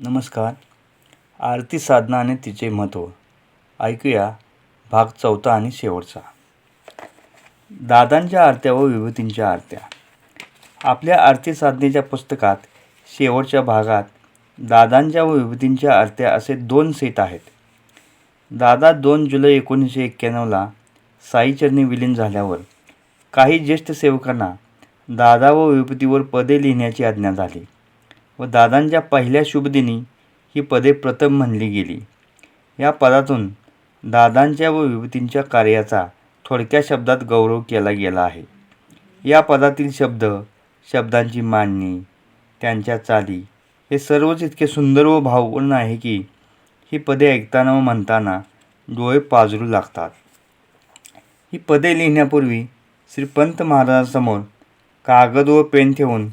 नमस्कार. आरती साधना आणि तिचे महत्त्व. ऐकूया भाग चौथा आणि शेवटचा. दादांच्या आरत्या व विभूतींच्या आरत्या. आपल्या आरती साधनेच्या पुस्तकात शेवटच्या भागात दादांच्या व विभूतींच्या आरत्या असे दोन सेट आहेत. दादा दोन जुलै एकोणीसशे एक्क्याण्णवला साईचरणी विलीन झाल्यावर काही ज्येष्ठ सेवकांना दादा व विभूतीवर पदे लिहिण्याची आज्ञा झाली. व दादांच्या पहिल्या शुभदिनी ही पदे प्रथम म्हणली गेली. या पदातून दादांच्या व विभूतींच्या कार्याचा थोडक्या शब्दात गौरव केला गेला आहे. या पदातील शब्द शब्दांची मांडणी त्यांच्या चाली हे सर्वच इतके सुंदर व भावपूर्ण आहे की ही पदे ऐकताना व म्हणताना डोळे पाजरू लागतात. ही पदे लिहिण्यापूर्वी श्रीपंत महाराजांसमोर कागद व पेन ठेवून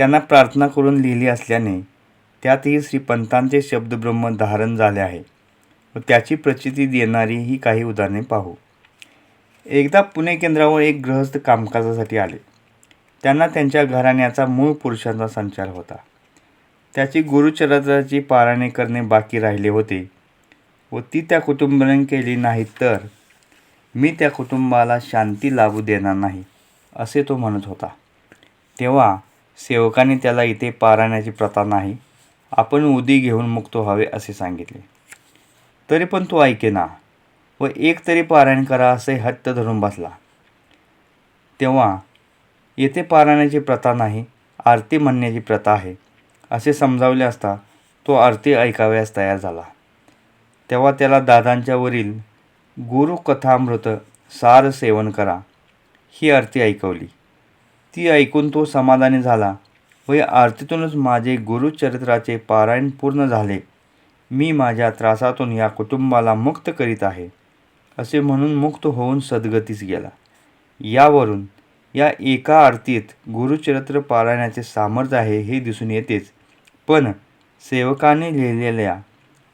त्यांना प्रार्थना करून लिहिली असल्याने त्यातही श्रीपंतांचे शब्दब्रह्म धारण झाले आहे. व त्याची प्रचिती देणारी ही काही उदाहरणे पाहू. एकदा पुणे केंद्रावर एक गृहस्थ कामकाजासाठी आले. त्यांना त्यांच्या घराण्याचा मूळ पुरुषांचा संचार होता. त्याची गुरुचरित्राची पारणे करणे बाकी राहिले होते. व ती त्या कुटुंबाने केली नाही तर मी त्या कुटुंबाला शांती लाभू देणार नाही असे तो म्हणत होता. तेव्हा सेवकाने त्याला इथे पारायणाची प्रथा नाही. आपण उदी घेऊन मुक्त व्हावे असे सांगितले. तरी पण तो ऐकेना व एक तरी पारायण करा असे हट्ट धरून बसला. तेव्हा येथे पारायणाची प्रथा नाही आरती म्हणण्याची प्रथा आहे असे समजावले असता तो आरती ऐकाव्यास तयार झाला. तेव्हा त्याला दादांच्यावरील गुरुकथामृत सार सेवन करा ही आरती ऐकवली. ती ऐकून तो समाधानी झाला व या आरतीतूनच माझे गुरुचरित्राचे पारायण पूर्ण झाले. मी माझ्या त्रासातून या कुटुंबाला मुक्त करीत आहे असे म्हणून मुक्त होऊन सद्गतीस गेला. यावरून या एका आरतीत गुरुचरित्र पारायणाचे सामर्थ्य आहे हे दिसून येतेच. पण सेवकाने लिहिलेल्या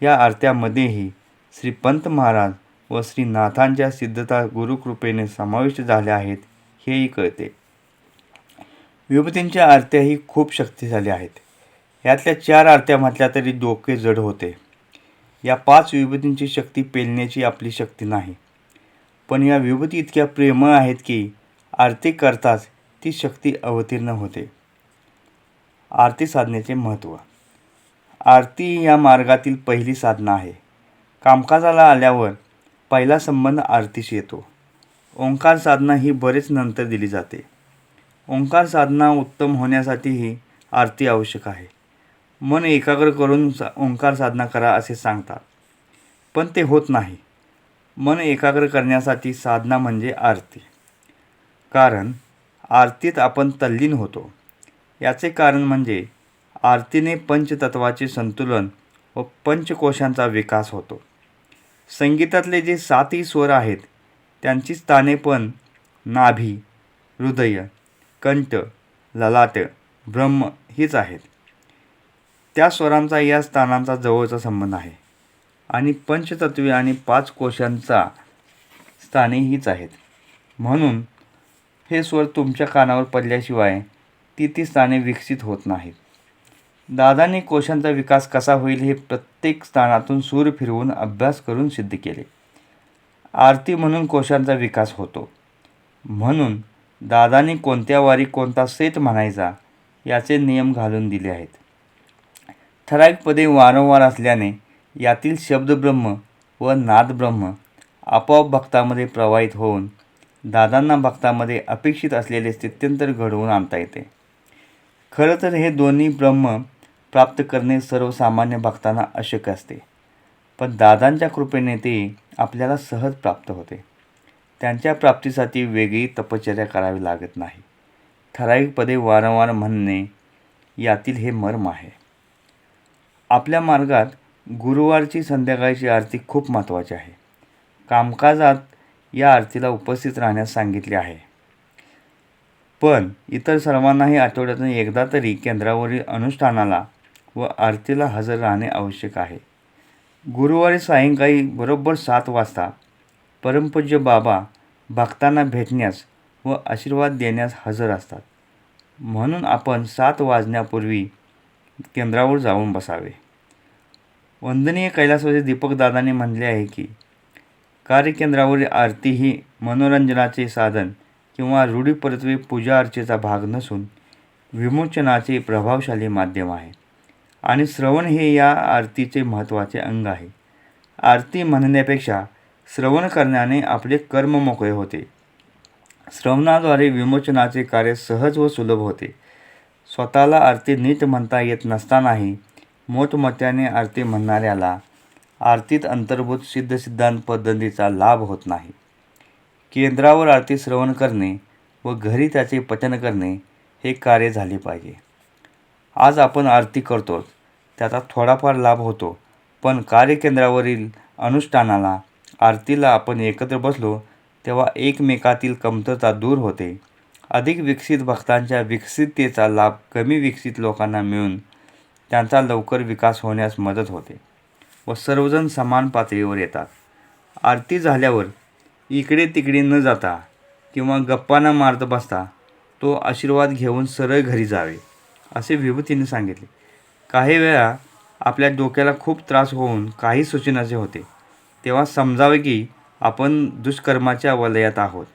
या आरत्यामध्येही श्री पंत महाराज व श्रीनाथांच्या सिद्धता गुरुकृपेने समाविष्ट झाल्या आहेत हेही कळते. विभूतींच्या आरत्याही खूप शक्तिशाली आहेत. यातल्या चार आरत्या म्हटल्या तरी डोके जड होते. या पाच विभूतींची शक्ती पेलण्याची आपली शक्ती नाही. पण या विभूती इतक्या प्रेमळ आहेत की आरती करताच ती शक्ती अवतीर्ण होते. आरती साधनेचे महत्त्व. आरती या मार्गातील पहिली साधना आहे. कामकाजाला आल्यावर पहिला संबंध आरतीशी येतो. ओंकार साधना ही बरेच नंतर दिली जाते. ओंकार साधना उत्तम होण्यासाठीही आरती आवश्यक आहे. मन एकाग्र करून सा ओंकार साधना करा असे सांगतात. पण ते होत नाही. मन एकाग्र करण्यासाठी साधना म्हणजे आरती. कारण आरतीत आपण तल्लीन होतो. याचे कारण म्हणजे आरतीने पंचतत्वाचे संतुलन व पंचकोशांचा विकास होतो. संगीतातले जे सातही स्वर आहेत त्यांची स्थाने पण नाभी हृदय कंठ ललाट ब्रह्म हीच आहेत. त्या स्वरांचा या स्थानांचा जवळचा संबंध आहे. आणि पंचतत्वे आणि पाच कोशांचा स्थाने हीच आहेत. म्हणून हे स्वर तुमच्या कानावर पडल्याशिवाय ती ती स्थाने विकसित होत नाहीत. दादाने कोशांचा विकास कसा होईल हे प्रत्येक स्थानातून सूर फिरवून अभ्यास करून सिद्ध केले. आरती म्हणून कोशांचा विकास होतो. म्हणून दादाने कोणत्या वारी कोणता सेत म्हणायचा याचे नियम घालून दिले आहेत. ठराविक पदे वारंवार असल्याने यातील शब्दब्रह्म व नादब्रह्म आपोआप भक्तामध्ये प्रवाहित होऊन दादांना भक्तामध्ये अपेक्षित असलेले स्थित्यंतर घडवून आणता येते. खरं तर हे दोन्ही ब्रह्म प्राप्त करणे सर्वसामान्य भक्तांना अशक्य असते पण दादांच्या कृपेने ते आपल्याला सहज प्राप्त होते. त्यांच्या प्राप्तीसाठी वेगळी तपश्चर्या करावी लागत नाही. ठराविक पदे वारंवार म्हणणे यातील हे मर्म आहे. आपल्या मार्गात गुरुवारची संध्याकाळची आरती खूप महत्त्वाची आहे. कामकाजात या आरतीला उपस्थित राहण्यास सांगितले आहे. पण इतर सर्वांनाही आठवड्यातून एकदा तरी केंद्रावरील अनुष्ठानाला व आरतीला हजर राहणे आवश्यक आहे. गुरुवारी सायंकाळी बरोबर सात वाजता परमपूज्य बाबा भक्तांना भेटण्यास व आशीर्वाद देण्यास हजर असतात. म्हणून आपण सात वाजण्यापूर्वी केंद्रावर जाऊन बसावे. वंदनीय कैलासवासी दीपकदादांनी म्हणले आहे की कार्यकेंद्रावरील आरती ही मनोरंजनाचे साधन किंवा रूढीपरत्वे पूजा अर्चेचा भाग नसून विमोचनाचे प्रभावशाली माध्यम आहे आणि श्रवण हे या आरतीचे महत्त्वाचे अंग आहे. आरती म्हणण्यापेक्षा श्रवण करण्याने आपले कर्म मोकळे होते. श्रवणाद्वारे विमोचनाचे कार्य सहज व सुलभ होते. स्वतःला आरती नीट म्हणता येत नसतानाही मोठमोठ्याने आरती म्हणणाऱ्याला आरतीत अंतर्भूत सिद्धसिद्धांत पद्धतीचा लाभ होत नाही. केंद्रावर आरती श्रवण करणे व घरी त्याचे पचन करणे हे कार्य झाले पाहिजे. आज आपण आरती करतो त्याचा थोडाफार लाभ होतो पण कार्यकेंद्रावरील अनुष्ठानाला आरतीला आपण एकत्र बसलो तेव्हा एकमेकातील कमतरता दूर होते. अधिक विकसित भक्तांच्या विकसिततेचा लाभ कमी विकसित लोकांना मिळून त्यांचा लवकर विकास होण्यास मदत होते व सर्वजण समान पातळीवर येतात. आरती झाल्यावर इकडे तिकडे न जाता किंवा गप्पा न मारत बसता तो आशीर्वाद घेऊन सरळ घरी जावे असे विभूतीने सांगितले. काही वेळा आपल्या डोक्याला खूप त्रास होऊन काही सूचनाचे होते. तेव्हा समजावे की आपण दुष्कर्माच्या वलयात आहोत.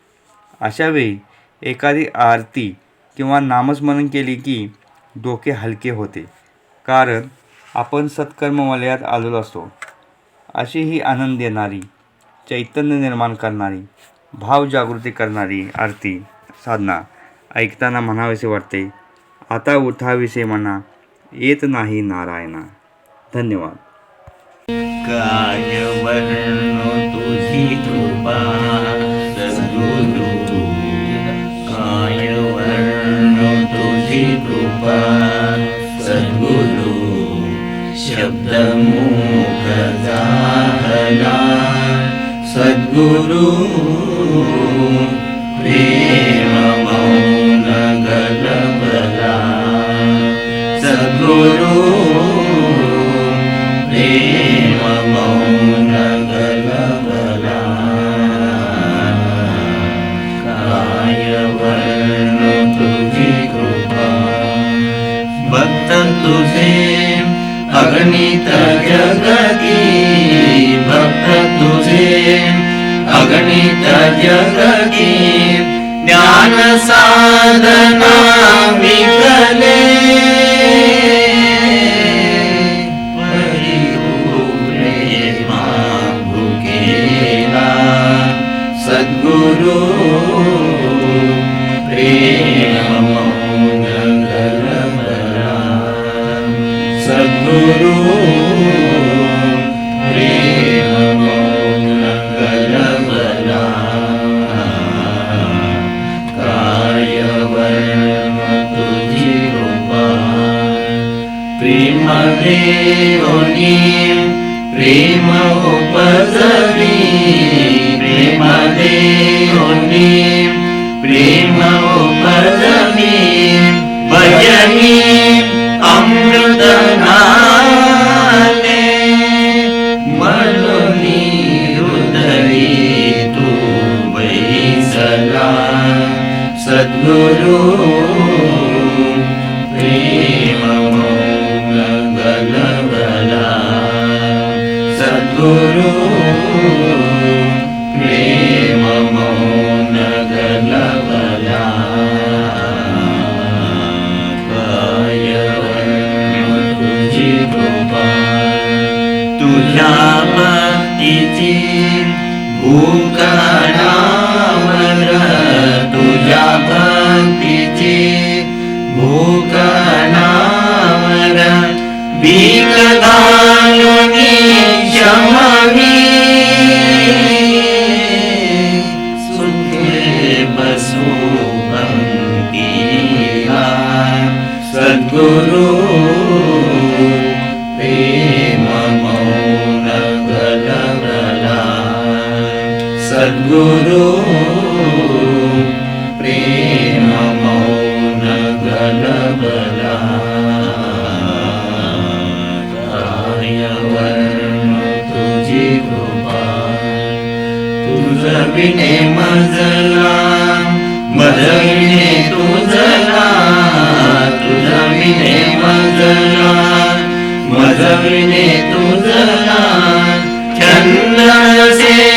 अशावेळी एखादी आरती किंवा नामस्मरण केली की डोके हलके होते कारण आपण सत्कर्म वलयात आलेलो असतो. अशी ही आनंद देणारी चैतन्य निर्माण करणारी भाव जागृती करणारी आरती साधना ऐकताना म्हणावेसे वाटते आता उठाविषयी म्हणा येत नाही नारायणा. धन्यवाद. वर्णो तुझी कृपा सद्गुरु काय वर्णो तुझी कृपा सद्गुरु शब्दमुख झाला सद्गुरु साधना ेवो ने प्रेम पसमि प्रेमदेवो ने प्रेम पसमि भजनी अमृतनारुदने तु वै सदा सद्गुरु भक्तीची भूकणावर भीक घालुनी गुरु प्रेम मौन गलबला कार्यवर्ण तुझी कृपा. तुझ विने मजला मजविणे तुझला तुझ विने मजला मजविणे तुझला चंद्र से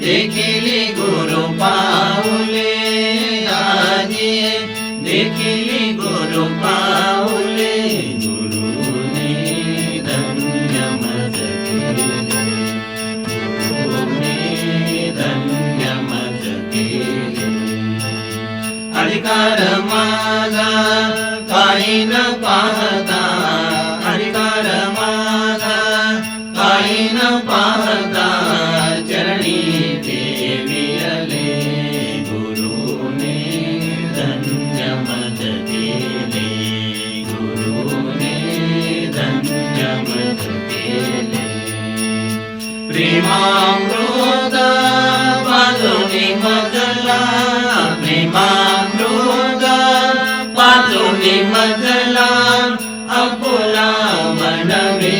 দেখিলি গুরু পাউলে, আজি দেখিলি গুরু পাউলে গুরু ধন্য ধন্য अधिकार माझा काही न पाहता अधिकार माझा प्रेमामृत पाजुनी मजला प्रेमामृत पाजुनी मजला अकुला मनवी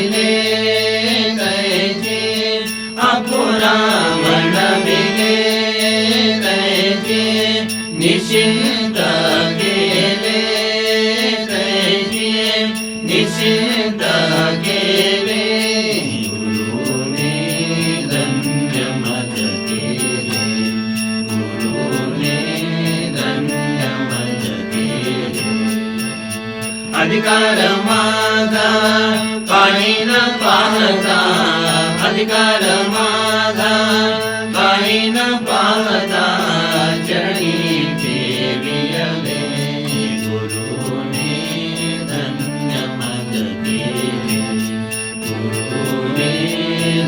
അധികാരമാക പണിന പാലക അധികാരമാക പണിന പാലക ചരണി ദേവിയവേ ഗുരുനെ ധന്യമഗതി ഗുരുനെ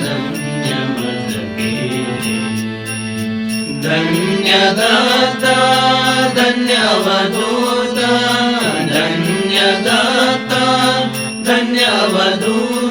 ധന്യമഗതി ധന്യദാത ധന്യവദൂത जगता धन्यवधू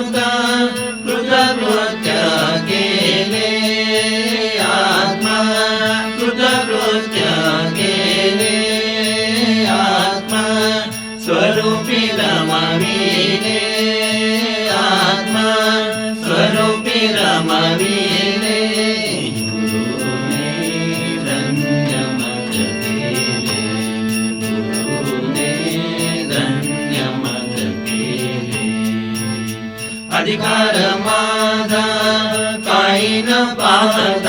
맞아요.